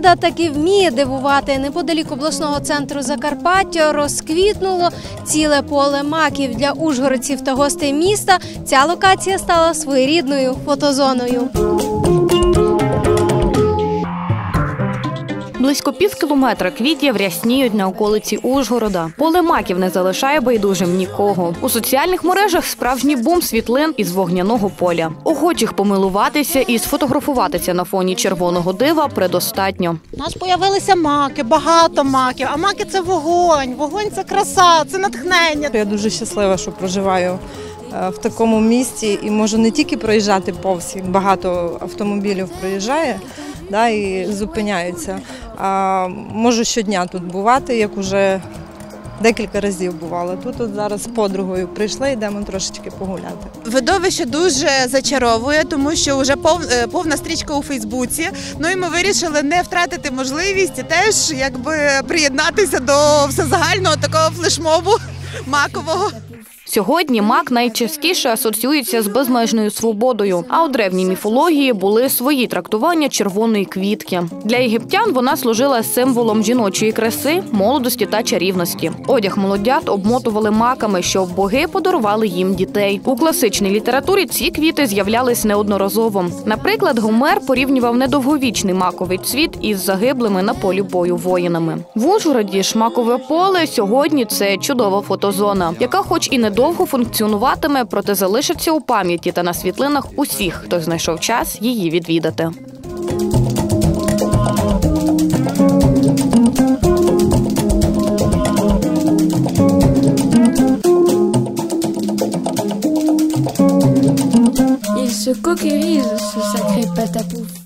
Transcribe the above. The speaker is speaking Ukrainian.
Природа таки вміє дивувати. Неподалік обласного центру Закарпаття розквітнуло ціле поле маків для ужгородців та гостей міста. Ця локація стала своєрідною фотозоною. Близько пів кілометра квітів рясніють на околиці Ужгорода. Поле маків не залишає байдужим нікого. У соціальних мережах справжній бум світлин із вогняного поля. Охочих помилуватися і сфотографуватися на фоні червоного дива предостатньо. У нас з'явилися маки, багато маків. А маки це вогонь. Вогонь це краса, це натхнення. Я дуже щаслива, що проживаю е, в такому місті і можу не тільки проїжджати повз, як багато автомобілів проїжджає да, і зупиняються, а можу щодня тут бувати, як уже декілька разів бувала. Тут от зараз з подругою прийшли, йдемо трошечки погуляти. Видовище дуже зачаровує, тому що вже е, повна стрічка у Фейсбуці. Ну і ми вирішили не втратити можливість і теж якби приєднатися до всезагального такого флешмобу макового. Сьогодні мак найчастіше асоціюється з безмежною свободою. А у древній міфології були свої трактування червоної квітки. Для єгиптян вона служила символом жіночої краси, молодості та чарівності. Одяг молодят обмотували маками, щоб боги подарували їм дітей. У класичній літературі ці квіти з'являлись неодноразово. Наприклад, Гомер порівнював недовговічний маковий цвіт із загиблими на полі бою воїнами. В Ужгороді ж макове поле сьогодні це чудова фотозона, яка, хоч і недовго функціонуватиме, проте залишиться у пам'яті та на світлинах усіх, хто знайшов час її відвідати. Se coquérise, ce sacré patapouf.